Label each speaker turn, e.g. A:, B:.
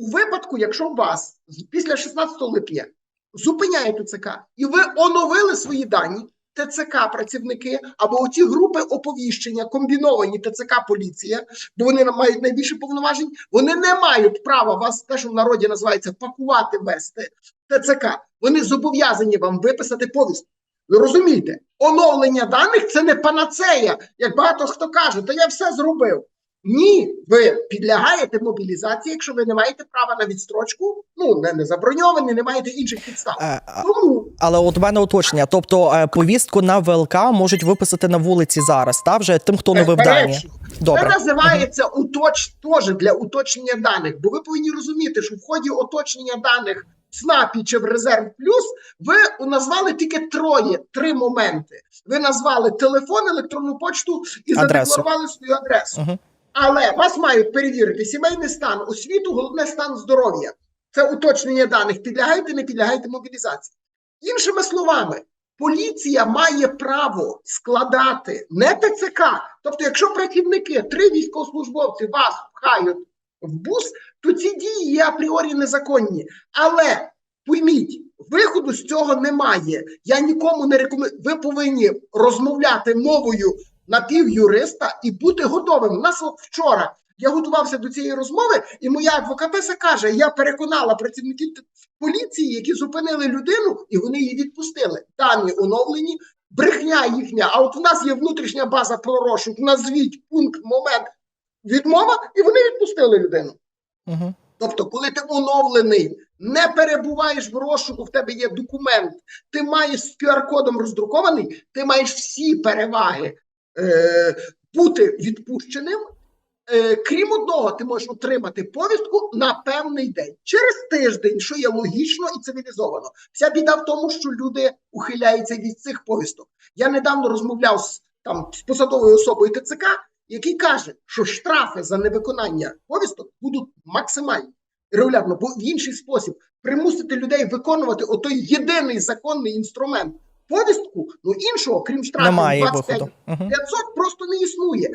A: у випадку, якщо вас після 16 липня зупиняє ТЦК, і ви оновили свої дані, ТЦК працівники або оті групи оповіщення, комбіновані ТЦК поліція, бо вони мають найбільше повноважень, вони не мають права вас, те, що в народі називається пакувати вести ТЦК. Вони зобов'язані вам виписати повістку. Ви розумієте, оновлення даних це не панацея, як багато хто каже, та я все зробив. Ні, ви підлягаєте мобілізації, якщо ви не маєте права на відстрочку, ну не, не заброньовані, не маєте інших підстав.
B: Е,
A: Тому
B: Але от у мене уточнення. Тобто е, повістку на ВЛК можуть виписати на вулиці зараз, та вже тим, хто новив дані. Добре.
A: Це називається уточ... теж для уточнення даних. Бо ви повинні розуміти, що в ході уточнення даних в СНАПі чи в Резерв Плюс ви назвали тільки троє, три моменти. Ви назвали телефон, електронну почту і
B: Адресу.
A: задекларували свою адресу.
B: Мгм.
A: Але вас мають перевірити сімейний стан, освіту, головне стан здоров'я. Це уточнення даних. Підлягаєте, не підлягаєте мобілізації. Іншими словами, поліція має право складати не ТЦК. Тобто, якщо працівники, три військовослужбовці вас пхають в бус, то ці дії є апріорі незаконні. Але пойміть, виходу з цього немає. Я нікому не рекомендую. Ви повинні розмовляти мовою напівюриста і бути готовим. У нас от вчора я готувався до цієї розмови, і моя адвокатеса каже: я переконала працівників поліції, які зупинили людину, і вони її відпустили. Дані оновлені, брехня їхня. А от у нас є внутрішня база про розшук. Назвіть пункт, момент відмова, і вони відпустили людину.
B: Угу.
A: Тобто, коли ти оновлений, не перебуваєш в розшуку, в тебе є документ, ти маєш з QR-кодом роздрукований, ти маєш всі переваги бути відпущеним. Е, крім одного, ти можеш отримати повістку на певний день через тиждень, що є логічно і цивілізовано. Вся біда в тому, що люди ухиляються від цих повісток. Я недавно розмовляв з там з посадовою особою ТЦК, який каже, що штрафи за невиконання повісток будуть максимальні регулярно, бо в інший спосіб примусити людей виконувати отой єдиний законний інструмент повістку, ну іншого, крім штрафів
B: Немає
A: 25
B: виходу. Угу.
A: 500 просто не існує.